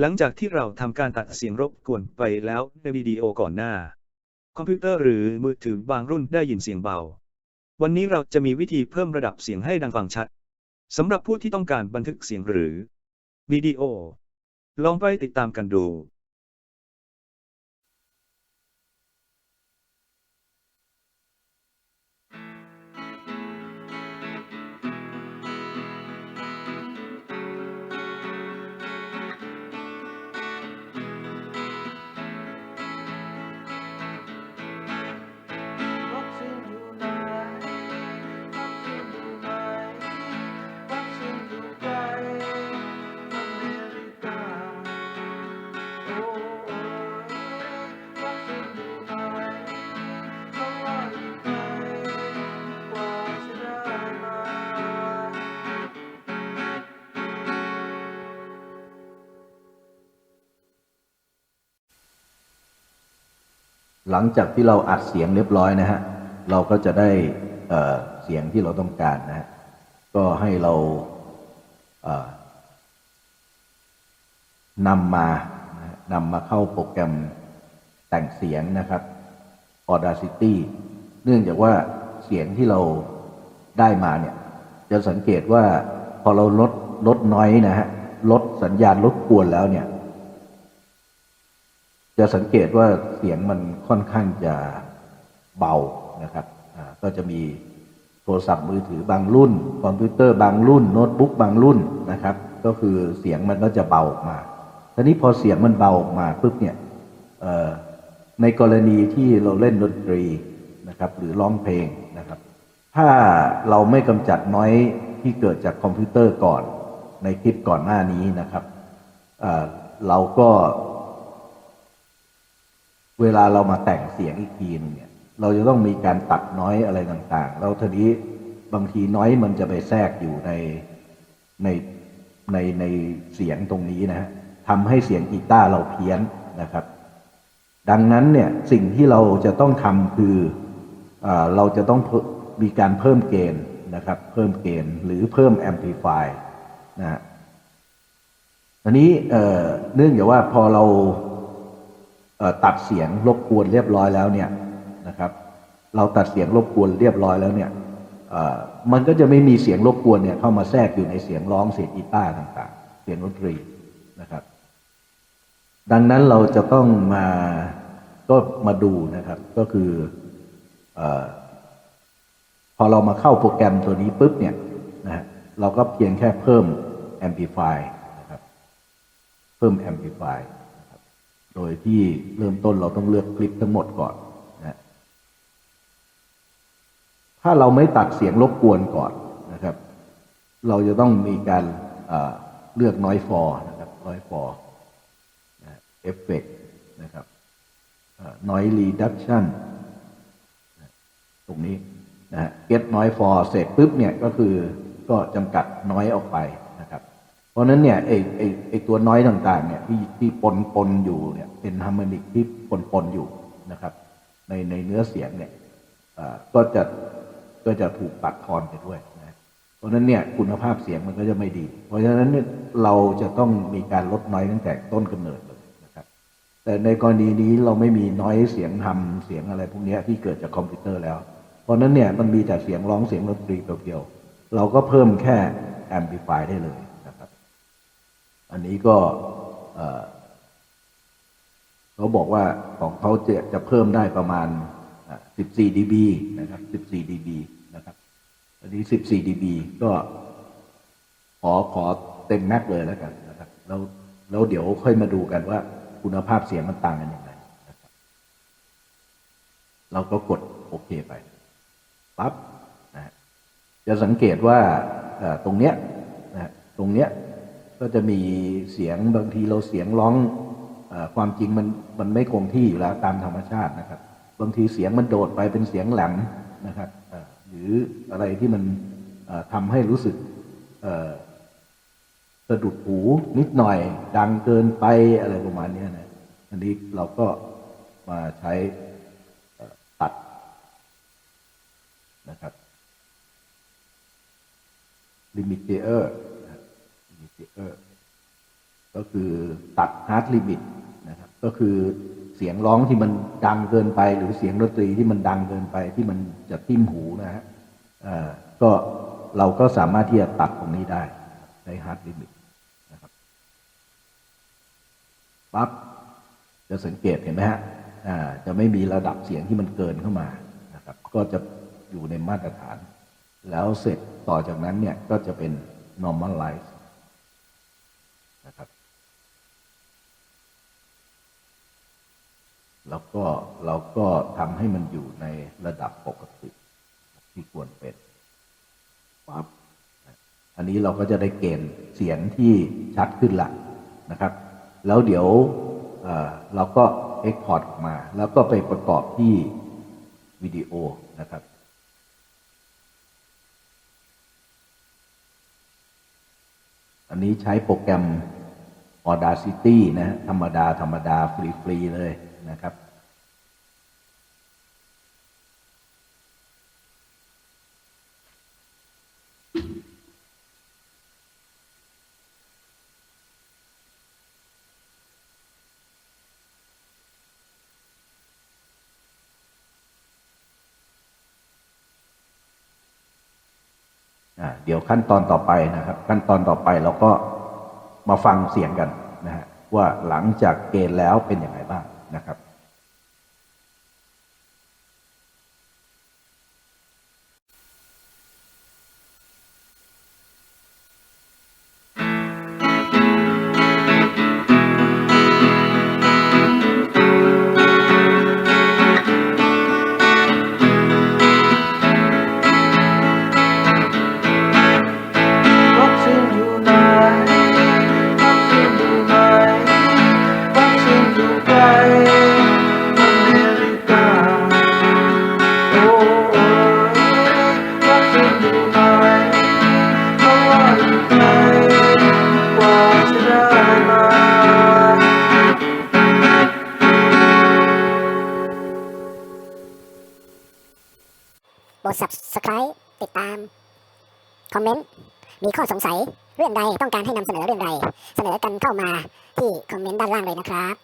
หลังจากที่เราทำการตัดเสียงรบกวนไปแล้วในวิดีโอก่อนหน้า คอมพิวเตอร์หรือมือถือบางรุ่นได้ยินเสียงเบา วันนี้เราจะมีวิธีเพิ่มระดับเสียงให้ดังฟังชัดสำหรับผู้ที่ต้องการบันทึกเสียงหรือวิดีโอ ลองไปติดตามกันดู หลังจากที่เราอัดเสียงเรียบร้อยนะฮะ เราก็จะได้เสียงที่เราต้องการนะฮะ ก็ให้เราเนำมานำมาเข้าโปรแกรมแต่งเสียงนะครับ Audacity เนื่องจากว่าเสียงที่เราได้มาเนี่ย จะสังเกตว่าพอเราลดลดน้อยนะฮะ ลดสัญญาณรบกวนแล้วเนี่ย จะสังเกตว่าเสียงมันค่อนข้างจะเบานะครับก็จะมีโทรศัพท์มือถือบางรุ่น คอมพิวเตอร์บางรุ่น โน้ตบุ๊กบางรุ่นนะครับ ก็คือเสียงมันก็จะเบาออกมาทีนี้พอเสียงมันเบาออกมาปุ๊บเนี่ยในกรณีที่เราเล่นดนตรีนะครับ หรือร้องเพลงนะครับ ถ้าเราไม่กำจัดน้อยที่เกิดจากคอมพิวเตอร์ก่อนในคลิปก่อนหน้านี้นะครับเเราก็ เวลาเรามาแต่งเสียงอีกทีนึงเนี่ย เราจะต้องมีการตัดน้อยอะไรต่างๆ แล้วทีนี้บางทีน้อยมันจะไปแทรกอยู่ในในในในเสียงตรงนี้นะฮะทำให้เสียงกีตาร์เราเพี้ยนนะครับ ดังนั้นเนี่ยสิ่งที่เราจะต้องทำคืออเราจะต้องมีการเพิ่มเกณฑ์นะครับ เพิ่มเกณฑ์หรือเพิ่มแอมพลิฟายนะฮะอันนี้เนื่องจากว่าพอเรา ตัดเสียงรบกวนเรียบร้อยแล้วเนี่ยนะครับ เราตัดเสียงรบกวนเรียบร้อยแล้วเนี่ยมันก็จะไม่มีเสียงรบกวนเนี่ยเข้ามาแทรกอยู่ในเสียงร้องเสียงกีตาร์ต่างๆ เสียงดนตรีนะครับ ดังนั้นเราจะต้องมาก็มาดูนะครับ ก็คืออพอเรามาเข้าโปรแกรมตัวนี้ปุ๊บเนี่ยนะฮะเราก็เพียงแค่เพิ่ม amplify นะครับ เพิ่ม amplify นะครับ โดยที่เริ่มต้นเราต้องเลือกคลิปทั้งหมดก่อนนะฮะถ้าเราไม่ตัดเสียงรบกวนก่อนนะครับ เราจะต้องมีการเลือกน้อยฟอนะครับน้อยฟอเอฟเฟกนะครับน้อยรีดักชันตรงนี้นะฮะ get น้อย for เสร็จปุ๊บเนี่ยก็คือก็จำกัดน้อยออกไป เพราะนั้นเนี่ยไอไอไอตัวน้อยต่างๆเนี่ยที่ที่ปนปนอยู่เนี่ยเป็นฮาร์โมนิกที่ปนปนอยู่นะครับ ในในเนื้อเสียงเนี่ยอ่าก็จะก็จะถูกตัดทอนไปด้วยนะเพราะนั้นเนี่ยคุณภาพเสียงมันก็จะไม่ดี เพราะฉะนั้นเราจะต้องมีการลดน้อยตั้งแต่ต้นกำเนิดเลยนะครับ แต่ในกรณีนี้เราไม่มีน้อยเสียงทำเสียงอะไรพวกนี้ที่เกิดจากคอมพิวเตอร์แล้ว เพราะนั้นเนี่ยมันมีแต่เสียงร้องเสียงดนตรีเพียวๆเราก็เพิ่มแค่แอมพลิฟายได้เลย อันนี้ก็เขาบอกว่าของเขาจะจะเพิ่มได้ประมาณ 14 dB นะครับ 14 dB นะครับอันนี้ 14 dB ก็ขอขอเต็มแม็กเลยแล้วกันนะครับ แล้วแล้วเดี๋ยวค่อยมาดูกันว่าคุณภาพเสียงมันต่างกันยังไงนะครับเราก็กดโอเคไปปั๊บนะจะสังเกตว่าตรงเนี้ยนะตรงเนี้ย ก็จะมีเสียงบางทีเราเสียงร้องอความจริงมันมันไม่คงที่อยู่แล้วตามธรรมชาตินะครับ บางทีเสียงมันโดดไปเป็นเสียงแหลมนะครับหรืออะไรที่มันเอ่อทำให้รู้สึกสะดุดหูนิดหน่อย ดังเกินไปอะไรประมาณนี้นะอันนี้เราก็มาใช้ตัดนะครับ limiter นะครับ limiter ก็คือตัดฮาร์ดลิมิตนะครับ ก็คือเสียงร้องที่มันดังเกินไป หรือเสียงดนตรีที่มันดังเกินไปที่มันจะทิ่มหูนะฮะเอ่อก็เราก็สามารถที่จะตัดตรงนี้ได้ในฮาร์ดลิมิตนะครับปั๊บจะสังเกตเห็นไหมฮะอ่าจะไม่มีระดับเสียงที่มันเกินเข้ามานะครับ ก็จะอยู่ในมาตรฐาน แล้วเสร็จต่อจากนั้นเนี่ยก็จะเป็น normalize นะครับ แล้วก็เราก็ทำให้มันอยู่ในระดับปกติที่ควรเป็นปั๊บอันนี้เราก็จะได้เกณฑ์เสียงที่ชัดขึ้นละนะครับ แล้วเดี๋ยวเอ่อเราก็เอ็กพอร์ตออกมา แล้วก็ไปประกอบที่วิดีโอนะครับ อันนี้ใช้โปรแกรม Audacity นะธรรมดา ธรรมดา ฟรี ๆ เลยนะครับอ่า เดี๋ยวขั้นตอนต่อไปนะครับ ขั้นตอนต่อไปเราก็มาฟังเสียงกันนะฮะว่าหลังจากเกณฑ์แล้วเป็นอย่างไรบ้างนะครับ subscribe ติดตาม คอมเมนต์ มีข้อสงสัยเรื่องใดต้องการให้นำเสนอเรื่องใด เสนอกันเข้ามาที่คอมเมนต์ด้านล่างเลยนะครับ